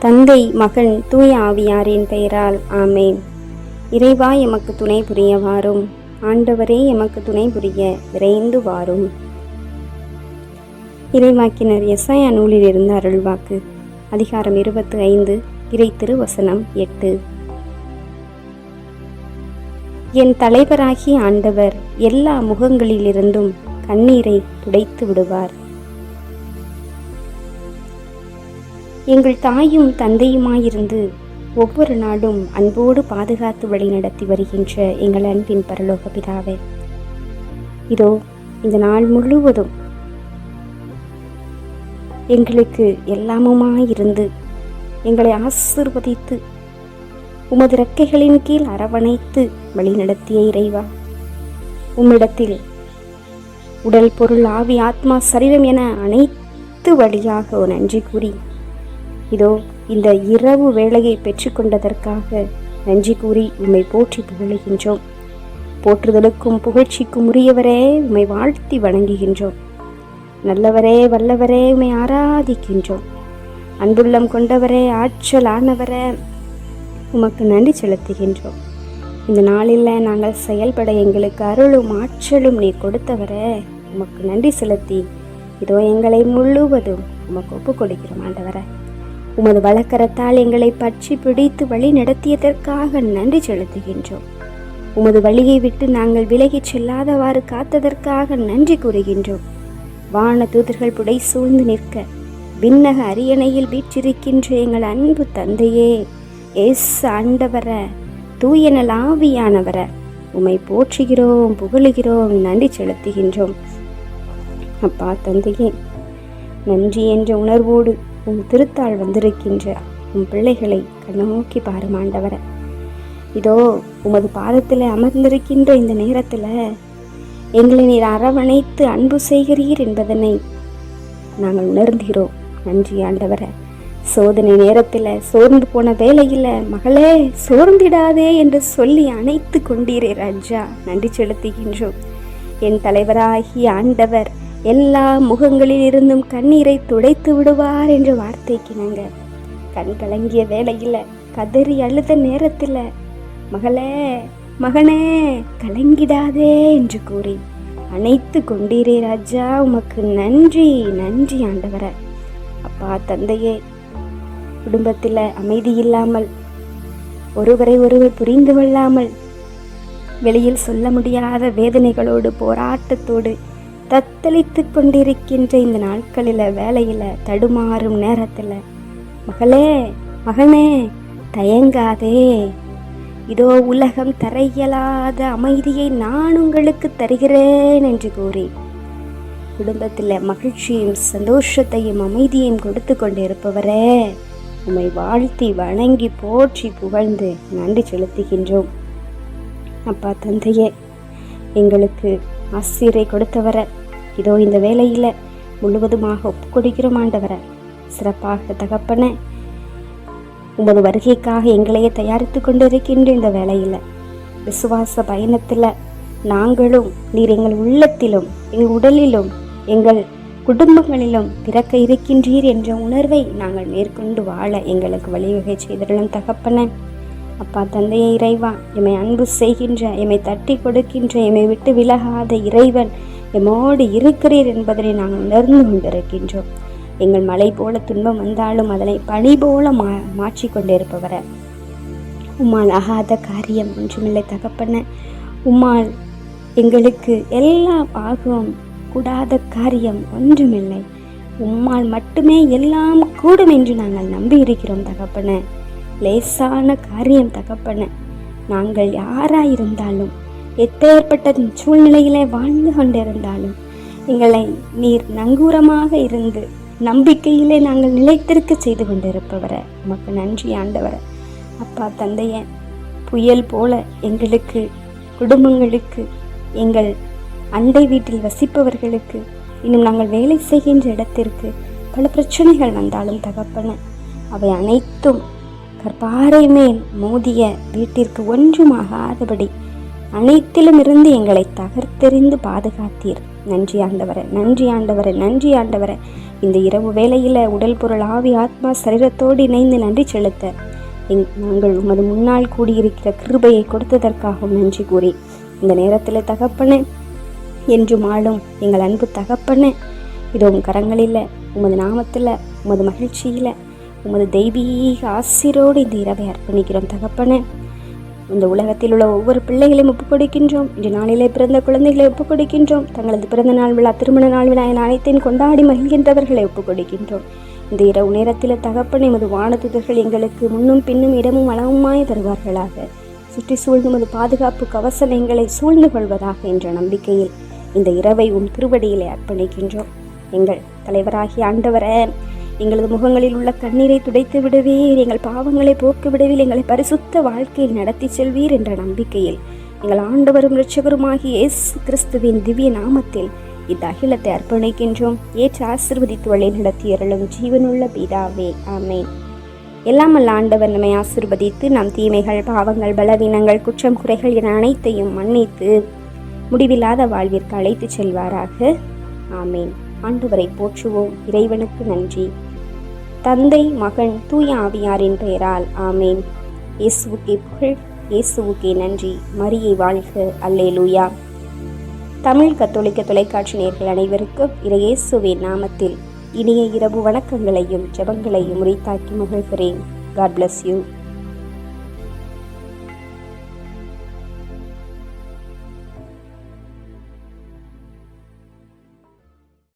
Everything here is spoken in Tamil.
தந்தை மகன் தூய ஆவியாரின் பெயரால் ஆமேன். இறைவா எமக்கு துணை புரிய வாரும் ஆண்டவரே எமக்கு துணை புரிய விரைந்து வாரும். இறைவாக்கினர் எஸ்ஐயா நூலில் இருந்து அருள்வாக்கு. அதிகாரம் இருபத்து ஐந்து இறை திருவசனம் எட்டு. என் தலைவராகிய ஆண்டவர் எல்லா முகங்களிலிருந்தும் கண்ணீரை துடைத்து விடுவார். எங்கள் தாயும் தந்தையுமாயிருந்து ஒவ்வொரு நாளும் அன்போடு பாதுகாத்து வழிநடத்தி வருகின்ற எங்கள் அன்பின் பரலோக பிதாவே. இதோ இந்த நாள் முழுவதும் எங்களுக்கு எல்லாமுமாயிருந்து எங்களை ஆசிர்வதித்து உமது ரெக்கைகளின் கீழ் அரவணைத்து வழிநடத்திய இறைவா உம்மிடத்தில் உடல் பொருள் ஆவி ஆத்மா சரீரம் என அனைத்து வழியாக நன்றி கூறி இதோ இந்த இரவு வேலையை பெற்றுக்கொண்டதற்காக நன்றி கூறி உம்மை போற்றி புகழுகின்றோம். போற்றுதலுக்கும் புகழ்ச்சிக்கும் உரியவரே உம்மை வாழ்த்தி வணங்குகின்றோம். நல்லவரே வல்லவரே உம்மை ஆராதிக்கின்றோம். அன்புள்ளம் கொண்டவரே ஆற்றலானவரே உமக்கு நன்றி செலுத்துகின்றோம். இந்த நாளில் நாங்கள் செயல்பட எங்களுக்கு அருளும் ஆற்றலும் நீ கொடுத்தவரே உமக்கு நன்றி செலுத்தி இதோ எங்களை முழுவதும் உமக்கு ஒப்புக் கொடுக்கிறோம் ஆண்டவரை. உமது வழக்கரத்தால் எங்களை பற்றி பிடித்து வழி நடத்தியதற்காக நன்றி செலுத்துகின்றோம். உமது வழியை விட்டு நாங்கள் விலகிச் செல்லாதவாறு காத்ததற்காக நன்றி கூறுகின்றோம். வான தூதர்கள் புடை சூழ்ந்து நிற்க விண்ணக அரியணையில் வீற்றிருக்கின்ற எங்கள் அன்பு தந்தையே எஸ் ஆண்டவர தூயனல் ஆவியானவர உம்மை போற்றுகிறோம் புகழுகிறோம் நன்றி செலுத்துகின்றோம். அப்பா தந்தையே நன்றி என்ற உணர்வோடு உன் திருத்தாள் வந்திருக்கின்ற உன் பிள்ளைகளை கண்ணோக்கி பாரும் ஆண்டவரை. இதோ உமது பாதத்தில் அமர்ந்திருக்கின்ற இந்த நேரத்தில் எங்களை நீர் அரவணைத்து அன்பு செய்கிறீர் என்பதனை நாங்கள் உணர்கிறோம் நன்றி ஆண்டவர. சோதனை நேரத்தில் சோர்ந்து போன வேலையில் மகளே சோர்ந்திடாதே என்று சொல்லி அணைத்து கொண்டீரே ராஜா. நன்றி செலுத்துகின்றோம். என் தலைவராகிய ஆண்டவர் எல்லா முகங்களில் இருந்தும் கண்ணீரை துடைத்து விடுவார் என்ற வார்த்தைக்கு கண் கலங்கிய வேலையில் கதறி அழுத நேரத்தில் மகளே மகனே கலங்கிடாதே என்று கூறி அணைத்து கொண்டீரே ராஜா உமக்கு நன்றி நன்றி ஆண்டவர. அப்பா தந்தையே குடும்பத்தில் அமைதி இல்லாமல் ஒருவரை ஒருவர் புரிந்து கொள்ளாமல் வெளியில் சொல்ல முடியாத வேதனைகளோடு போராட்டத்தோடு தத்தளித்து கொண்டிருக்கின்ற இந்த நாட்களில் வேலையில் தடுமாறும் நேரத்தில் மகளே மகனே தயங்காதே. இதோ உலகம் தரையலாத அமைதியை நான் உங்களுக்கு தருகிறேன் என்று கூறி குடும்பத்தில் மகிழ்ச்சியும் சந்தோஷத்தையும் அமைதியையும் கொடுத்து கொண்டிருப்பவரே உம்மை வாழ்த்தி வணங்கி போற்றி புகழ்ந்து நன்றி செலுத்துகின்றோம். அப்பா தந்தையே எங்களுக்கு ஆசிரியரை கொடுத்தவரை இதோ இந்த வேலையில் முழுவதுமாக ஒப்புக்கொடுக்கிறோம் ஆண்டவரை. சிறப்பாக தகப்பன உமது வருகைக்காக எங்களையே தயாரித்து கொண்டிருக்கின்ற இந்த வேலையில் விசுவாச பயணத்தில் நாங்களும் நீர் எங்கள் உள்ளத்திலும் எங்கள் உடலிலும் எங்கள் குடும்பங்களிலும் பிறக்க இருக்கின்றீர் என்ற உணர்வை நாங்கள் மேற்கொண்டு வாழ எங்களுக்கு வழிவகை செய்திடலாம் தகப்பன. அப்பா தந்தையை இறைவா எம்மை அன்பு செய்கின்ற எம்மை தட்டி கொடுக்கின்ற எம்மை விட்டு விலகாத இறைவன் எம்மோடு இருக்கிறீர் என்பதனை நாங்கள் உணர்ந்து கொண்டிருக்கின்றோம். எங்கள் மலை போல துன்பம் வந்தாலும் அதனை பனி போல மா மாற்றி கொண்டிருப்பவர உம்மால் ஆகாத காரியம் ஒன்றுமில்லை தகப்பன. உம்மால் எங்களுக்கு எல்லாம் ஆகும் கூடாத காரியம் ஒன்றுமில்லை. உம்மால் மட்டுமே எல்லாம் கூடும் என்று நாங்கள் நம்பி இருக்கிறோம் தகப்பன. லேசான காரியம் தகப்பன. நாங்கள் யாராயிருந்தாலும் எப்பேற்பட்ட சூழ்நிலையிலே வாழ்ந்து கொண்டிருந்தாலும் எங்களை நீர் நங்கூரமாக இருந்து நம்பிக்கையிலே நாங்கள் நிலைத்திருக்க செய்து கொண்டிருப்பவரை. உமக்கு நன்றி ஆண்டவரை. அப்பா தந்தைய புயல் போல எங்களுக்கு குடும்பங்களுக்கு எங்கள் அண்டை வீட்டில் வசிப்பவர்களுக்கு இன்னும் நாங்கள் வேலை செய்கின்ற இடத்திற்கு பல பிரச்சனைகள் வந்தாலும் தகப்பன அவை அனைத்தும் கற்பாறை மேல் மோதிய வீட்டிற்கு ஒன்றுமாகாதபடி அனைத்திலும் இருந்து எங்களை தகர்த்தெறிந்து பாதுகாத்தீர். நன்றி ஆண்டவரை நன்றி ஆண்டவரை நன்றி ஆண்டவரை. இந்த இரவு வேளையில் உடல் பொருள் ஆவி ஆத்மா சரீரத்தோடு இணைந்து நன்றி செலுத்த. எங் நாங்கள் உமது முன்னால் கூடியிருக்கிற கிருபையை கொடுத்ததற்காகவும் நன்றி கூறி. இந்த நேரத்தில் தகப்பனே என்று ஆளும் எங்கள் அன்பு தகப்பன இது உன் கரங்களில் உமது நாமத்தில் உமது மகிழ்ச்சியில் உமது தெய்வீக ஆசிரோடு இந்த இரவை அர்ப்பணிக்கிறோம் தகப்பனே. இந்த உலகத்தில் உள்ள ஒவ்வொரு பிள்ளைகளையும் ஒப்புக் கொடுக்கின்றோம் இன்று நாளிலே பிறந்த குழந்தைகளை ஒப்புக் கொடுக்கின்றோம் தங்களது பிறந்த நாள் விழா திருமண நாள் விழா என அனைத்தையும் கொண்டாடி மகிழ்கின்றவர்களை ஒப்புக் கொடுக்கின்றோம் இந்த இரவு நேரத்தில் தகப்பன் எமது வானதுதர்கள் எங்களுக்கு முன்னும் பின்னும் இடமும் அளவுமாய் தருவார்களாக. சுற்றி சூழ்ந்து மது பாதுகாப்பு கவசம் எங்களை சூழ்ந்து கொள்வதாக என்ற நம்பிக்கையில் இந்த இரவை உன் திருவடியிலே அர்ப்பணிக்கின்றோம். எங்கள் தலைவராகிய ஆண்டவரே எங்களது முகங்களில் உள்ள கண்ணீரை துடைத்து விடுவீர். எங்கள் பாவங்களை போக்கு விடுவீர். எங்களை பரிசுத்த வாழ்க்கையில் நடத்தி செல்வீர் என்ற நம்பிக்கையில் எங்கள் ஆண்டவரும் இரட்சகருமாகிய இயேசு கிறிஸ்துவின் திவ்ய நாமத்தில் இந்த அகிலத்தை அர்ப்பணிக்கின்றோம். ஏற்று ஆசிர்வதித்து வழி நடத்தி அருளும் ஜீவனுள்ள பிதாவே ஆமேன். எல்லாம் ஆண்டவர் நம்மை ஆசிர்வதித்து நம் தீமைகள் பாவங்கள் பலவீனங்கள் குற்றம் குறைகள் என அனைத்தையும் மன்னித்து முடிவில்லாத வாழ்விற்கு அழைத்துச் செல்வாராக. ஆமேன். ஆண்டவரை போற்றுவோம். இறைவனுக்கு நன்றி. தந்தை மகன் தூய ஆவியாரின் பெயரால் ஆமேன். இயேசுவுக்கே புகழ் இயேசுவுக்கே நன்றி. மரியை வாழ்க. அல்லே லூயா தமிழ் கத்தோலிக்க தொலைக்காட்சி நேர்கள் அனைவருக்கும் இறையேசுவின் நாமத்தில் இனிய இரவு வணக்கங்களையும் ஜெபங்களையும் உரித்தாக்கி மகிழ்கிறேன். God bless you